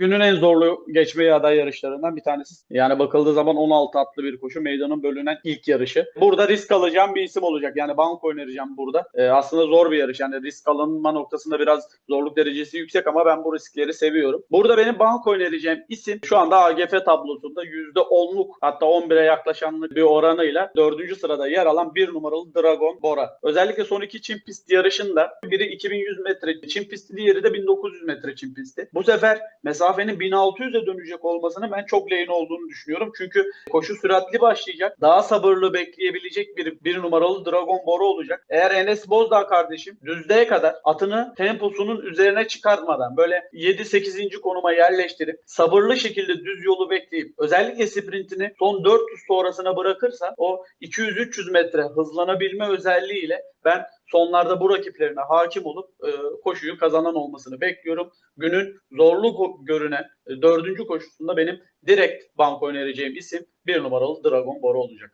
Günün en zorlu geçmeyi aday yarışlarından bir tanesi. Yani bakıldığı zaman 16 atlı bir koşu meydanın bölünen ilk yarışı. Burada risk alacağım bir isim olacak. Yani banko önereceğim burada. Ee, aslında zor bir yarış. Yani risk alınma noktasında biraz zorluk derecesi yüksek ama ben bu riskleri seviyorum. Burada benim banko önereceğim isim şu anda AGF tablosunda %10'luk hatta 11'e yaklaşanlık bir oranıyla 4. sırada yer alan bir numaralı Dragon Bora. Özellikle son iki çim pist yarışında biri 2100 metre çim pisti diğeri de 1900 metre çim pisti. Bu sefer mesafenin 1600'e dönecek olmasını ben çok lehine olduğunu düşünüyorum. Çünkü koşu süratli başlayacak. Daha sabırlı bekleyebilecek bir, bir numaralı Dragon Bora olacak. Eğer Enes Bozdağ kardeşim düzlüğe kadar atını temposunun üzerine çıkartmadan böyle 7-8. konuma yerleştirip sabırlı şekilde düz yolu bekleyip özellikle sprintini son 400 sonrasına bırakırsa o 200-300 metre hızlanabilme özelliğiyle ben sonlarda bu rakiplerine hakim olup e, koşuyu kazanan olmasını bekliyorum. Günün zorlu görünen e, dördüncü koşusunda benim direkt banko önereceğim isim bir numaralı Dragon Bora olacak.